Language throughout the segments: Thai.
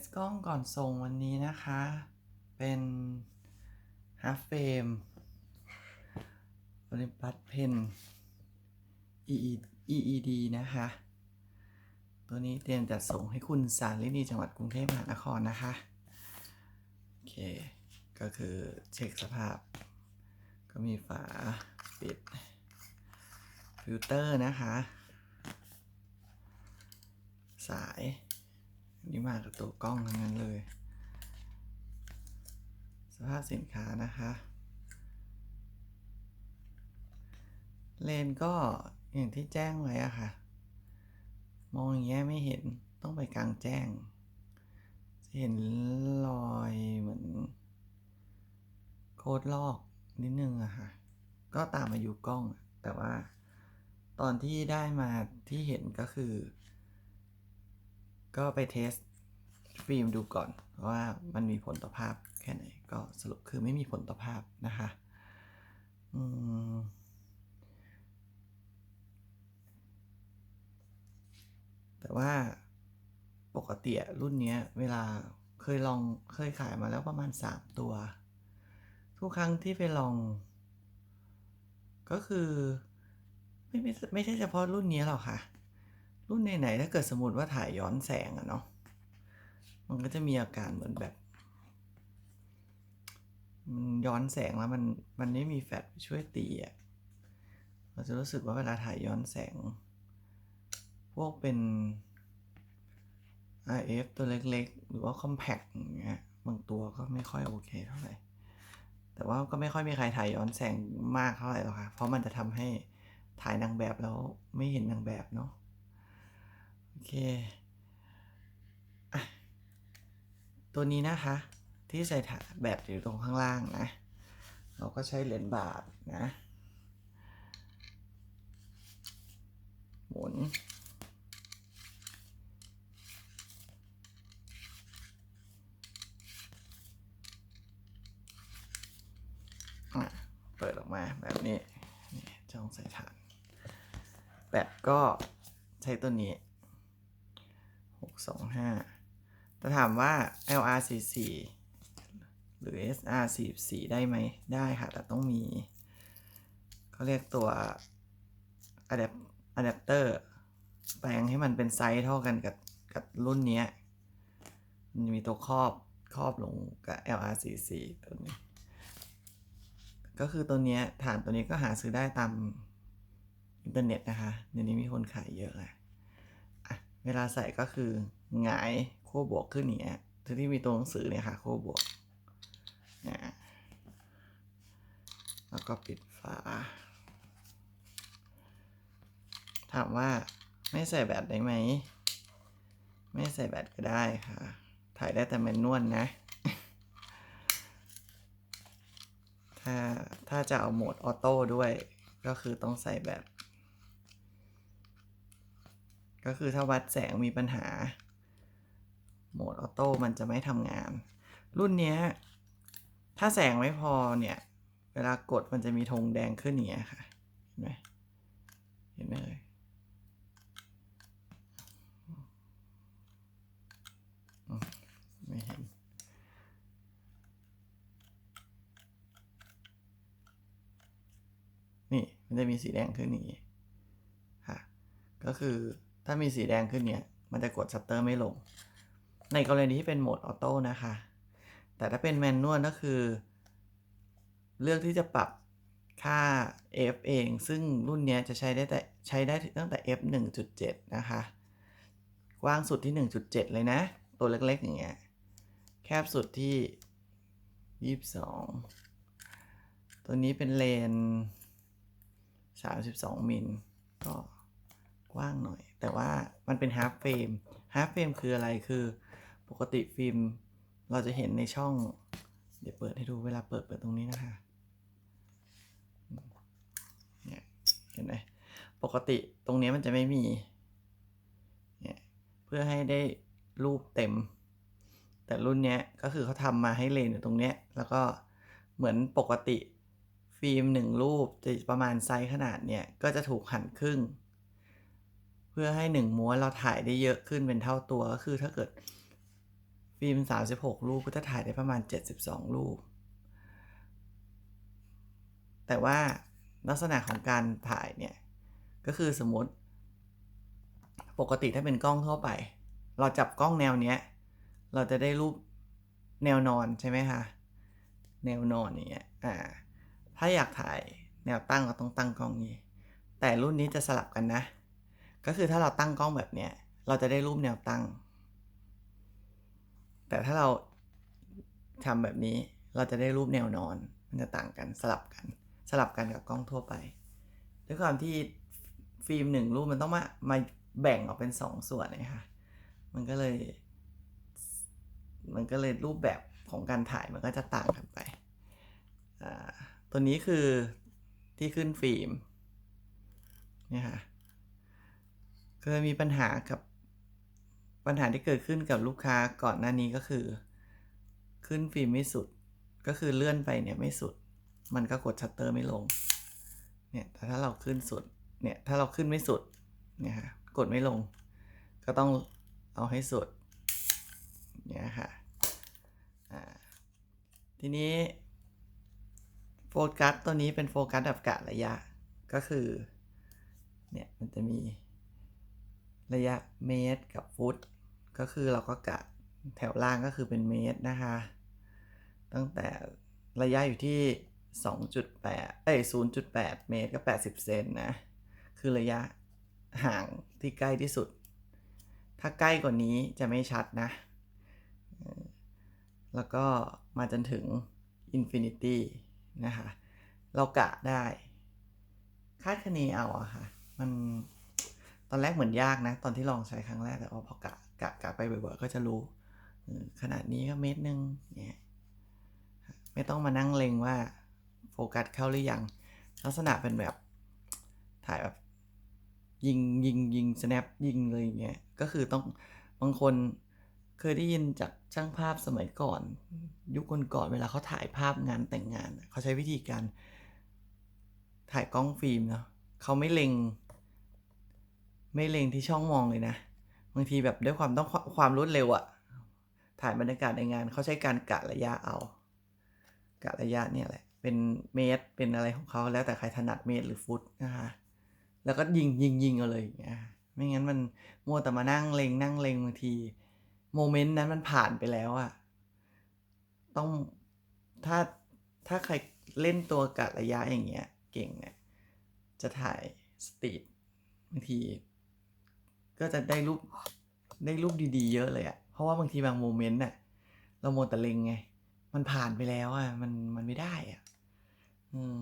สกล้องก่อนส่งวันนี้นะคะ เป็น half frame Olympus Pen EED นะคะ ตัวนี้เตรียมจัดส่งให้คุณสารลินีจังหวัดกรุงเทพมหานครนะคะ โอเค ก็คือเช็คสภาพ ก็มีฝาปิด ฟิลเตอร์นะคะ สาย นนี้มากับตัวกล้องทั้งนั้นเลย สภาพสินค้านะคะ เลนก็อย่างที่แจ้งไว้อะค่ะ มองอย่างเงี้ยไม่เห็นต้องไปกลางแจ้ง จะเห็นรอยเหมือน โคดลอกนิดนึงอะค่ะ ก็ตามอายุกล้อง แต่ว่าตอนที่ได้มาที่เห็นก็คือ ก็ไปเทสฟิล์มดูก่อนว่ามันมีผลต่อภาพแค่ไหน ก็สรุปคือไม่มีผลต่อภาพนะคะอืมแต่ว่าปกติรุ่นนี้เวลาเคยลองเคยขายมาแล้วประมาณ 3 ตัว ทุกครั้งที่ไปลอง ก็คือ ไม่ไม่ไม่ใช่เฉพาะรุ่นนี้หรอกค่ะ รุ่นไหนๆถ้าเกิดสมมติว่าถ่ายย้อนแสงอะเนาะมันก็จะมีอาการเหมือนแบบมันย้อนแสงแล้วมันมันไม่มีแฟลชช่วยตีอะเราจะรู้สึกว่าเวลาถ่ายย้อนแสง พวกเป็น RF ตัวเล็กๆ หรือว่า compact อย่างเงี้ยบางตัวก็ไม่ค่อยโอเคเท่าไหร่ แต่ว่าก็ไม่ค่อยมีใครถ่ายย้อนแสงมากเท่าไหร่หรอกค่ะ เพราะมันจะทำให้ถ่ายนางแบบแล้วไม่เห็นนางแบบเนาะ โอเคอตัวนี้นะคะ ที่ใส่ถาแบบอยู่ตรงข้างล่างนะ เราก็ใช้เหรียญบาทนะ หมุนเปิดออกมาแบบนี้นี่ช่องใส่ถ่าน แบตก็ใช้ตัวนี้ 625แต่ถามว่า LR44 หรือ SR44 ได้ไหม ได้ค่ะ แต่ต้องมีเขาเรียกตัว Adapt Adapter แปลงให้มันเป็นไซส์เท่ากันกับกับรุ่นนี้มันมีตัวครอบครอบลงกับ LR44 ตัวนี้ ก็คือตัวนี้ฐานตัวนี้ก็หาซื้อได้ตามอินเทอร์เน็ตนะคะเดี๋ยวนี้มีคนขายเยอะแหละ เวลาใส่ก็คือหงายขั้วบวกขึ้นอย่างเงี้ยที่มีตัวหนังสือเนี่ยค่ะขั้วบวกนะแล้วก็ปิดฝา ถามว่าไม่ใส่แบตได้ไหม ไม่ใส่แบตก็ได้ค่ะ ถ่ายได้แต่แมนนวลนะ ถ้าถ้าจะเอาโหมดออโต้ด้วย ก็คือต้องใส่แบต ก็คือถ้าวัดแสงมีปัญหา โหมดออโต้มันจะไม่ทำงาน รุ่นนี้ถ้าแสงไม่พอเนี่ย เวลากดมันจะมีธงแดงขึ้นอย่างเงี้ยค่ะ เห็นไหมเห็นไหมเลยไม่เห็นนี่มันจะมีสีแดงขึ้นอย่างนี้ค่ะ ก็คือ ถ้ามีสีแดงขึ้นเนี่ย มันจะกดชัตเตอร์ไม่ลง ในกรณีที่เป็นโหมดออโต้นะคะ แต่ถ้าเป็นแมนนวลก็คือ เลือกที่จะปรับค่า f เอง ซึ่งรุ่นนี้จะใช้ได้แต่ใช้ได้ตั้งแต่ f 1.7 นะคะ กว้างสุดที่ 1.7 เลยนะ ตัวเล็กๆ อย่างเงี้ย แคบสุดที่ 22 ตัวนี้เป็นเลน 32 มิลก็ ว้างหน่อย แต่ว่ามันเป็น half frame half frame คืออะไรคือ ปกติฟิล์มเราจะเห็นในช่อง เดี๋ยวเปิดให้ดูเวลาเปิดเปิดตรงนี้นะคะเนี่ยเห็นไหมปกติตรงนี้มันจะไม่มีเนี่ยเพื่อให้ได้รูปเต็ม แต่รุ่นเนี้ยก็คือเขาทำมาให้เลนอยู่ตรงเนี้ยแล้วก็เหมือนปกติฟิล์มหนึ่งรูปจะประมาณไซส์ขนาดเนี่ยก็จะถูกหั่นครึ่ง พื่อให้หนึ่งม้วนเราถ่ายได้เยอะขึ้นเป็นเท่าตัวก็คือถ้าเกิดฟิล์ม 36 รูปก็จะถ่ายได้ประมาณ 72 รูป แต่ว่าลักษณะของการถ่ายเนี่ย ก็คือสมมติ ปกติถ้าเป็นกล้องทั่วไป เราจับกล้องแนวเนี้ย เราจะได้รูปแนวนอนใช่ไหมคะแนวนอนอย่างเงี้ยอ่าถ้าอยากถ่ายแนวตั้งเราต้องตั้งกล้องนี้ แต่รุ่นนี้จะสลับกันนะ ก็คือถ้าเราตั้งกล้องแบบเนี้ย เราจะได้รูปแนวตั้ง แต่ถ้าเราทำแบบนี้เราจะได้รูปแนวนอน มันจะต่างกันสลับกัน สลับกันกับกล้องทั่วไป ด้วยความที่ฟิล์มหนึ่งรูปมันต้องมามาแบ่งออกเป็นสองส่วนนะคะมันก็เลย มันก็เลยรูปแบบของการถ่ายมันก็จะต่างกันไป ตัวนี้คือที่ขึ้นฟิล์มเนี่ยค่ะ เคยมีปัญหากับปัญหาที่เกิดขึ้นกับลูกค้าก่อนหน้านี้ก็คือ ขึ้นฟิล์มไม่สุด ก็คือเลื่อนไปเนี่ยไม่สุด มันก็กดชัตเตอร์ไม่ลง เนี่ยแต่ถ้าเราขึ้นสุด เนี่ยถ้าเราขึ้นไม่สุด เนี่ยค่ะกดไม่ลง ก็ต้องเอาให้สุด เนี่ยค่ะ อ่า ทีนี้โฟกัสตัวนี้เป็นโฟกัสแบบกะระยะ ก็คือ เนี่ยมันจะมี ระยะเมตรกับฟุต ก็คือเราก็กะแถวล่างก็คือเป็นเมตรนะคะ ตั้งแต่ระยะอยู่ที่ 2.8เอ้ย0.8 เมตรก็ 80 เซนนะ คือระยะห่างที่ใกล้ที่สุด ถ้าใกล้กว่านี้จะไม่ชัดนะ แล้วก็มาจนถึง Infinity นะคะ เรากะได้ คาดคะเนเอาอะค่ะ มัน อนแรกเหมือนยากนะ ตอนที่ลองใช้ครั้งแรกแต่ว่าพอกะกะกะไปบ่อยๆก็จะรู้ขนาดนี้ก็เมตรหนึ่งเนี่ยไม่ต้องมานั่งเล็งว่าโฟกัสเข้าหรือยัง ลักษณะเป็นแบบถ่ายแบบยิงยิงยิง snap ยิงเลยอย่างเงี้ยก็คือต้องบางคนเคยได้ยินจากช่างภาพสมัยก่อน ยุคก่อนเวลาเขาถ่ายภาพงานแต่งงาน เขาใช้วิธีการถ่ายกล้องฟิล์มเนาะเขาไม่เล็ง ไม่เล็งที่ช่องมองเลยนะ บางทีแบบด้วยความต้องความรวดเร็วอะถ่ายบรรยากาศในงานเขาใช้การกะระยะเอา กะระยะเนี่ยแหละ เป็นเมตร เป็นอะไรของเขาแล้วแต่ใครถนัดเมตรหรือฟุตนะคะ แล้วก็ยิงยิงยิงเอาเลยอย่างเงี้ย ไม่งั้นมันมัวแต่มานั่งเลงนั่งเลงบางที โมเมนต์นั้นมันผ่านไปแล้วอะต้องถ้าถ้าใครเล่นตัวกะระยะอย่างเงี้ย เก่งเนี่ย จะถ่ายสตรีทบางที ก็จะได้รูปได้รูปดีๆ เยอะเลยอะเพราะว่าบางทีบางโมเมนต์น่ะเราโมแต่เล็งไง มันผ่านไปแล้วอะมันมันไม่ได้อะอืม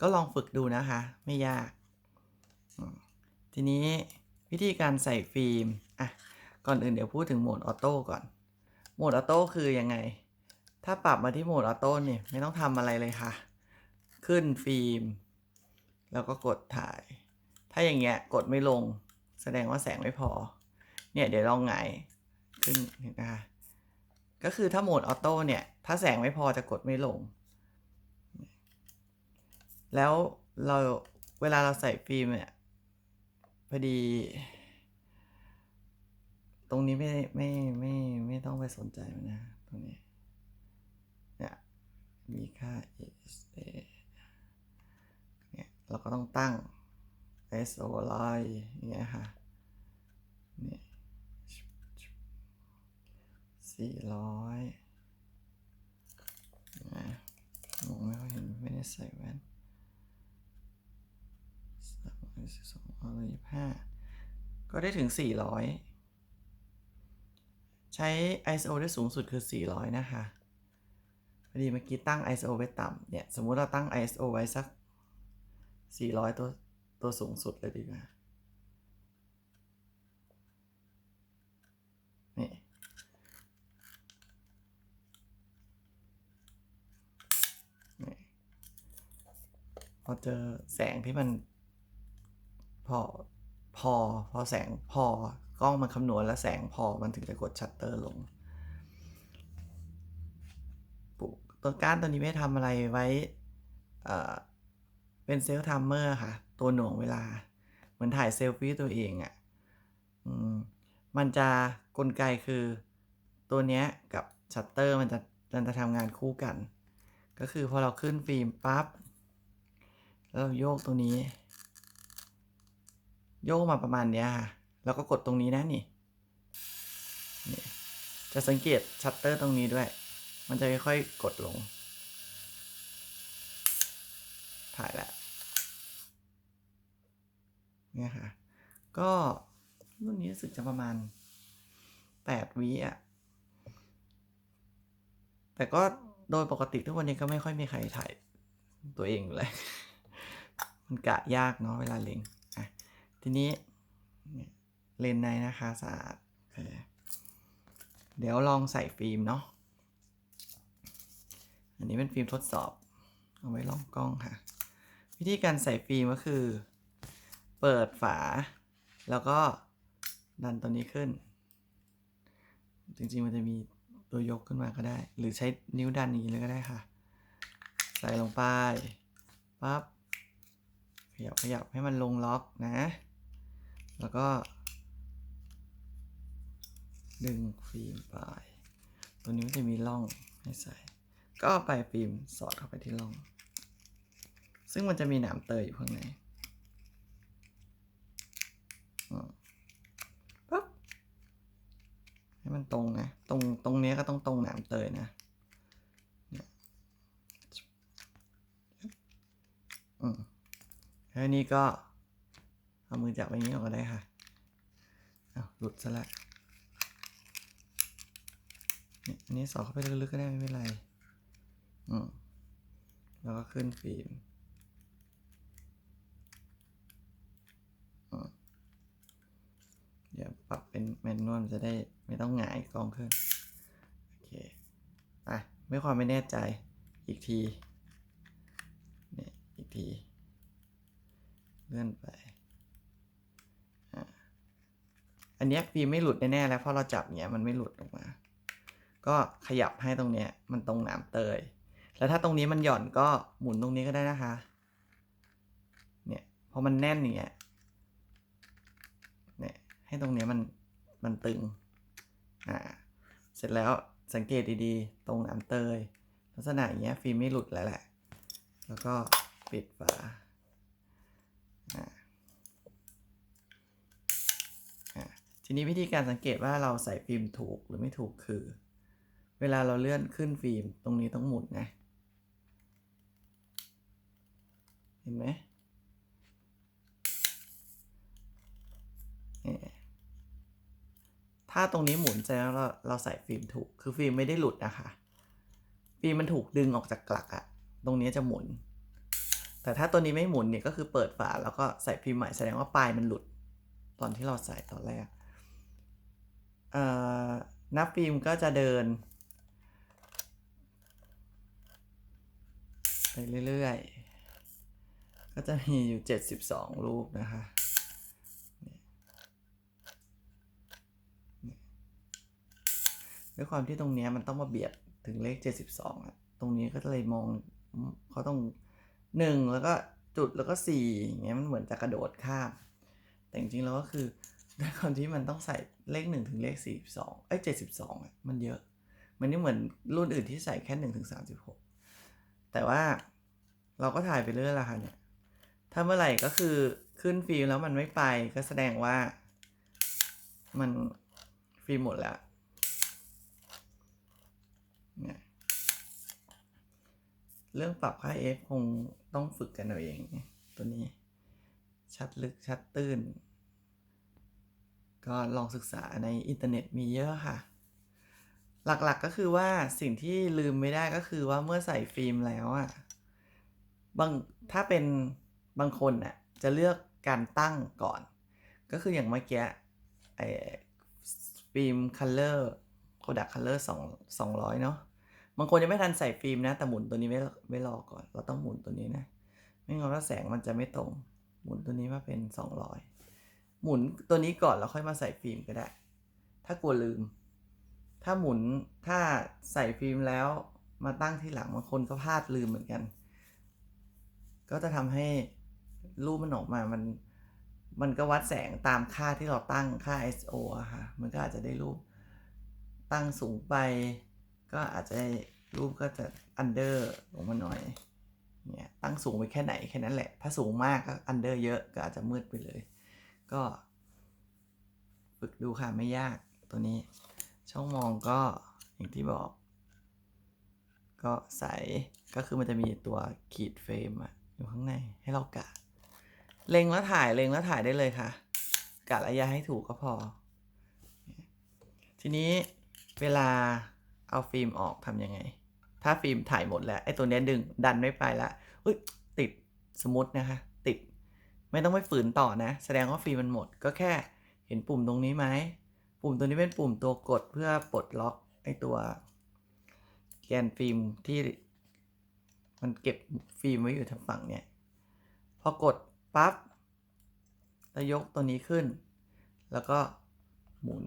ก็ลองฝึกดูนะคะ ไม่ยาก ทีนี้วิธีการใส่ฟิล์มอะก่อนอื่นเดี๋ยวพูดถึงโหมดออโต้ก่อน โหมดออโต้คือยังไง ถ้าปรับมาที่โหมดออโต้เนี่ยไม่ต้องทำอะไรเลยค่ะ ขึ้นฟิล์ม แล้วก็กดถ่าย ถ้าอย่างเงี้ยกดไม่ลง แสดงว่าแสงไม่พอ เนี่ยเดี๋ยวลองหงขึ้นนะคะก็คือถ้าโหมดออโต้เนี่ย ถ้าแสงไม่พอจะกดไม่ลง แล้วเราเวลาเราใส่ฟิล์มเนี่ยพอดี ตรงนี้ไม่ไม่ไม่ไม่ต้องไปสนใจมันนะ ตรงนี้เนี่ยมีค่า SA เนี่ยเราก็ต้องตั้ง ISO ร้อยอย่างเงี้ยค่ะนี่สี่ร้อยนะมองไม่ค่อยเห็นไม่ได้ใส่แว่นสามร้อยสิบสองร้อยยี่สิบห้าก็ได้ถึงสี่ร้อยใช้ ISO ได้สูงสุดคือ 400 นะคะพอดีเมื่อกี้ตั้ง ISO ไว้ต่ำเนี่ย สมมุติเราตั้ง ISO ไว้สัก 400 ตัว ตัวสูงสุดเลยดีกว่า นี่ นี่ พอเจอแสงที่มัน พอ พอ พอแสงพอกล้องมันคำนวณแล้วแสงพอมันถึงจะกดชัตเตอร์ลงตัวการตัวนี้ไม่ทำอะไรไว้ เป็นเซลฟ์ไทม์เมอร์ค่ะ ตัวหน่วงเวลา เหมือนถ่ายเซลฟี่ตัวเองอะ่ะมมันจะกลไกคือตัวเนี้ยกับชัตเตอร์มันจะมันจะทำงานคู่กัน ก็คือพอเราขึ้นฟิล์มปั๊บแล้วเราโยกตรงนี้ โยกมาประมาณเนี้ยค่ะแล้วก็กดตรงนี้นะนี่นี่ จะสังเกตชัตเตอร์ตรงนี้ด้วย มันจะค่อยๆกดลง ถ่ายแล้ว เนี่ยค่ะ ก็รุ่นนี้รู้สึกจะประมาณแปดวิอะ แต่ก็โดยปกติทุกวันนี้ก็ไม่ค่อยมีใครถ่ายตัวเองเลย มันกะยากเนาะเวลาเล็งอะทีนี้เลนในนะคะสะอาดโอเดี๋ยวลองใส่ฟิล์มเนาะ อันนี้เป็นฟิล์มทดสอบ เอาไว้ลองกล้องค่ะ วิธีการใส่ฟิล์มก็คือ เปิดฝา แล้วก็ดันตัวนี้ขึ้น จริงๆมันจะมีตัวยกขึ้นมาก็ได้ หรือใช้นิ้วดันอย่างนี้เลยก็ได้ค่ะ ใส่ลงไปปั๊บขยับขยับให้มันลงล็อกนะ แล้วก็ ดึงฟิล์มไป ตัวนี้มันจะมีร่องให้ใส่ ก็ไปฟิล์มสอดเข้าไปที่ร่อง ซึ่งมันจะมีหนามเตยอยู่ข้างใน ปั๊บให้มันตรงนะ ตรงตรงเนี้ยก็ต้องตรงหนามเตยนะเนี่ยอืมแล้วอันนี้ก็เอามือจับไว้อย่างนี้ออกก็ได้ค่ะอ้าวหลุดซะละเนี่ยอันนี้สอดเข้าไปลึกๆก็ได้ไม่เป็นไร อืมแล้วก็ขึ้นฟิล์ม เดี๋ยวปรับเป็นแมนนวลจะได้ไม่ต้องหงายกล้องขึ้น โอเค อะไม่ความไม่แน่ใจอีกทีเนี่ยอีกที เลื่อนไปอะอันนี้ฟิล์มไม่หลุดแน่ๆแล้วเพราะเราจับเนี้ยมันไม่หลุดออกมา ก็ขยับให้ตรงเนี้ยมันตรงหนามเตย แล้วถ้าตรงนี้มันหย่อนก็หมุนตรงนี้ก็ได้นะคะ เนี่ยพอมันแน่นอย่างเงี้ยเนี่ย ให้ตรงนี้มันมันตึง อ่า เสร็จแล้วสังเกตดีๆ ตรงหนามเตย ลักษณะอย่างเงี้ยฟิล์มไม่หลุดแล้วแหละ แล้วก็ปิดฝาอ่าอ่าทีนี้วิธีการสังเกตว่าเราใส่ฟิล์มถูกหรือไม่ถูกคือ เวลาเราเลื่อนขึ้นฟิล์มตรงนี้ต้องหมุนนะ เห็นไหมเนี่ย ถ้าตรงนี้หมุนแสดงว่าเราเราใส่ฟิล์มถูก คือฟิล์มไม่ได้หลุดนะคะ ฟิล์มมันถูกดึงออกจากกลักอะตรงนี้จะหมุน แต่ถ้าตัวนี้ไม่หมุนเนี่ยก็คือเปิดฝาแล้วก็ใส่ฟิล์มใหม่แสดงว่าปลายมันหลุด ตอนที่เราใส่ตอนแรกนับฟิล์มก็จะเดินไปเรื่อยๆ ก็จะมีอยู่ 72 รูปนะคะนี่นี่ ด้วยความที่ตรงนี้มันต้องมาเบียดถึงเลข 72อะตรงนี้ก็เลยมองเขาต้อง 1 แล้วก็จุดแล้วก็4อย่างเงี้ยมันเหมือนจะกระโดดข้ามแต่จริงๆแล้วก็คือด้วยความที่มันต้องใส่เลข 1 ถึงเลข 42 เอ้ย 72อะมันเยอะ มันไม่เหมือนรุ่นอื่นที่ใส่แค่1ถึง36 แต่ว่าเราก็ถ่ายไปเรื่อยละค่ะเนี่ย ถ้าเมื่อไหร่ก็คือขึ้นฟิล์มแล้วมันไม่ไปก็แสดงว่ามันฟิล์มหมดแล้ว เรื่องปรับค่า f คงต้องฝึกกันเอาเอง ตัวนี้ ชัดลึกชัดตื้น ก็ลองศึกษาในอินเทอร์เน็ตมีเยอะค่ะ หลักๆก็คือว่าสิ่งที่ลืมไม่ได้ก็คือว่าเมื่อใส่ฟิล์มแล้วอะบางถ้าเป็นบางคนน่ะจะเลือกการตั้งก่อน ก็คืออย่างเมื่อกี้ไอ้ฟิล์มคัลเลอร์โคดักคัลเลอร์สองสองร้อยเนาะ บางคนยังไม่ทันใส่ฟิล์มนะ แต่หมุนตัวนี้ไม่ไม่รอก่อน เราต้องหมุนตัวนี้นะ ไม่งั้นแสงมันจะไม่ตรง หมุนตัวนี้มาเป็นสองร้อยหมุนตัวนี้ก่อนแล้วค่อยมาใส่ฟิล์มก็ได้ ถ้ากลัวลืม ถ้าหมุนถ้าใส่ฟิล์มแล้วมาตั้งที่หลังบางคนก็พลาดลืมเหมือนกัน ก็จะทำให้รูปมันออกมามันมันก็วัดแสงตามค่าที่เราตั้งค่า ISO อะค่ะ มันก็อาจจะได้รูปตั้งสูงไป ก็อาจจะรูปก็จะอันเดอร์ลงมาหน่อยเนี่ยตั้งสูงไปแค่ไหนแค่นั้นแหละ ถ้าสูงมากก็อันเดอร์เยอะก็อาจจะมืดไปเลย ก็ฝึกดูค่ะไม่ยากตัวนี้ ช่องมองก็อย่างที่บอก ก็ใสก็คือมันจะมีตัวขีดเฟรมอะอยู่ข้างในให้เรากะ เล็งแล้วถ่ายเล็งแล้วถ่ายได้เลยค่ะ กะระยะให้ถูกก็พอ ทีนี้เวลา เอาฟิล์มออกทำยังไง ถ้าฟิล์มถ่ายหมดแล้วไอ้ตัวนี้ดึงดันไม่ไปละอุ้ยติดสมมตินะคะ ติดไม่ต้องไปฝืนต่อนะ แสดงว่าฟิล์มมันหมด ก็แค่เห็นปุ่มตรงนี้ไหมปุ่มตัวนี้เป็นปุ่มตัวกดเพื่อปลดล็อกไอ้ตัวแกนฟิล์มที่มันเก็บฟิล์มไว้อยู่ทางฝั่งเนี่ย พอกดปั๊บแล้วยกตัวนี้ขึ้น แล้วก็หมุน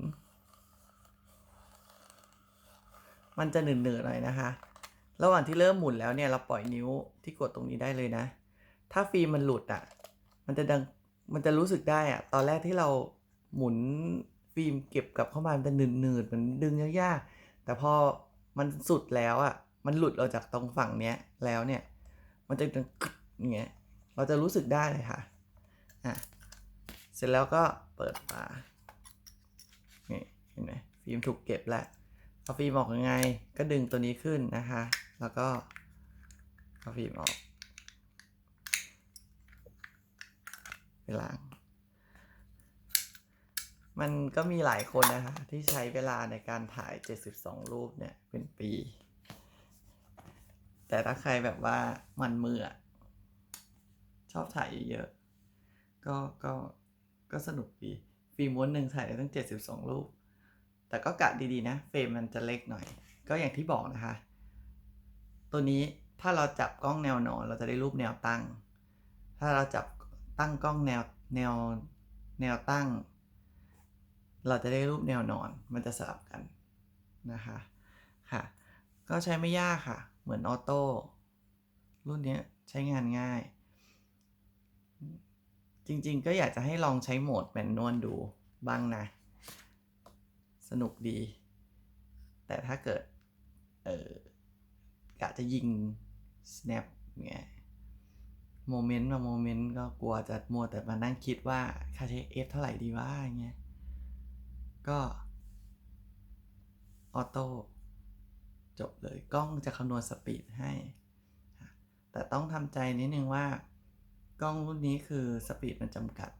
มันจะเหนืดๆหน่อยนะคะ ระหว่างที่เริ่มหมุนแล้วเนี่ยเราปล่อยนิ้วที่กดตรงนี้ได้เลยนะ ถ้าฟิล์มมันหลุดอะ มันจะดัง มันจะรู้สึกได้อะ ตอนแรกที่เราหมุนฟิล์มเก็บกลับเข้ามา มันจะหนืดๆมันดึงยากๆ แต่พอมันสุดแล้วอะ มันหลุดออกจากตรงฝั่งเนี้ยแล้วเนี่ย มันจะดังอย่างเงี้ย เราจะรู้สึกได้เลยค่ะ อะ เสร็จแล้วก็เปิดฝานี่เห็นไหมฟิล์มถูกเก็บแล้ว เอฟิล์มออกยังไง ก็ดึงตัวนี้ขึ้นนะคะ แล้วก็เอฟิล์มออกไปล้าง มันก็มีหลายคนนะคะ ที่ใช้เวลาในการถ่าย 72 รูปเนี่ย เป็นปี แต่ถ้าใครแบบว่ามันมืออชอบถ่ายเยอะๆก็ก็ก็สนุกดี ฟิล์มม้วนหนึ่งถ่ายได้ตั้ง 72 รูป แต่ก็กะดีๆนะ เฟรมมันจะเล็กหน่อย ก็อย่างที่บอกนะคะ ตัวนี้ถ้าเราจับกล้องแนวนอน เราจะได้รูปแนวตั้ง ถ้าเราจับตั้งกล้องแนวแนวแนวตั้ง เราจะได้รูปแนวนอน มันจะสลับกันนะคะค่ะ ก็ใช้ไม่ยากค่ะ เหมือนออโต้รุ่นนี้ใช้งานง่าย จริงๆ ก็อยากจะให้ลองใช้โหมดแมนนวลดูบ้างนะ สนุกดี แต่ถ้าเกิด เออกะจะยิง snap เงี้ยโมเมนต์มาโมเมนต์ก็กลัวจะมัวแต่มานั่งคิดว่าค่าใช้ F เท่าไหร่ดีว่าเงี้ยก็ออโต้จบเลยกล้องจะคำนวณสปีดให้ แต่ต้องทำใจนิดนึงว่า กล้องรุ่นนี้คือสปีดมันจำกัด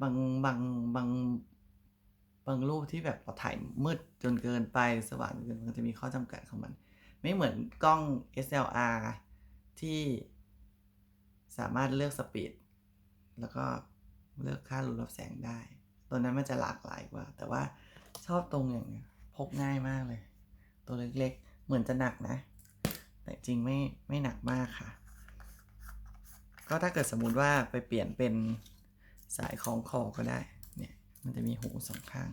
บางบางบาง บางรูปที่แบบเราถ่ายมืดจนเกินไปสว่างจนเกินมันจะมีข้อจำกัดของมัน ไม่เหมือนกล้อง SLR ที่สามารถเลือกสปีดแล้วก็เลือกค่ารูรับแสงได้ ตัวนั้นมันจะหลากหลายกว่า แต่ว่าชอบตรงอย่างเนี้ยพกง่ายมากเลย ตัวเล็กๆ เหมือนจะหนักนะ แต่จริงไม่ไม่หนักมากค่ะ ก็ถ้าเกิดสมมุติว่าไปเปลี่ยนเป็นสายคล้องคอก็ได้ มันจะมีหูสองข้าง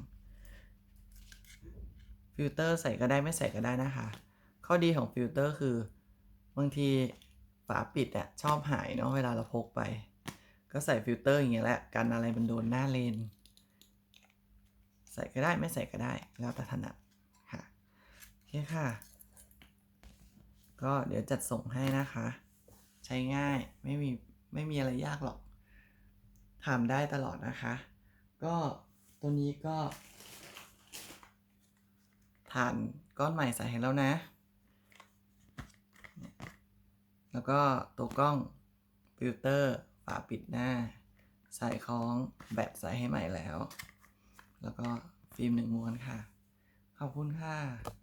ฟิลเตอร์ใส่ก็ได้ไม่ใส่ก็ได้นะคะ ข้อดีของฟิลเตอร์คือบางทีฝาปิดอะชอบหายเนาะเวลาเราพกไป ก็ใส่ฟิลเตอร์อย่างเงี้ยแหละกันอะไรมันโดนหน้าเลน ใส่ก็ได้ไม่ใส่ก็ได้แล้วแต่ถนัดค่ะโอเคค่ะ ก็เดี๋ยวจัดส่งให้นะคะ ใช้ง่ายไม่มีไม่มีอะไรยากหรอกทำได้ตลอดนะคะ ก็ตัวนี้ก็ฐานก้อนใหม่ใส่ให้แล้วนะ แล้วก็ตัวกล้องฟิลเตอร์ฝาปิดหน้า ใส่คล้องแบตใส่ให้ใหม่แล้ว แล้วก็ฟิล์มหนึ่งม้วนค่ะ ขอบคุณค่ะ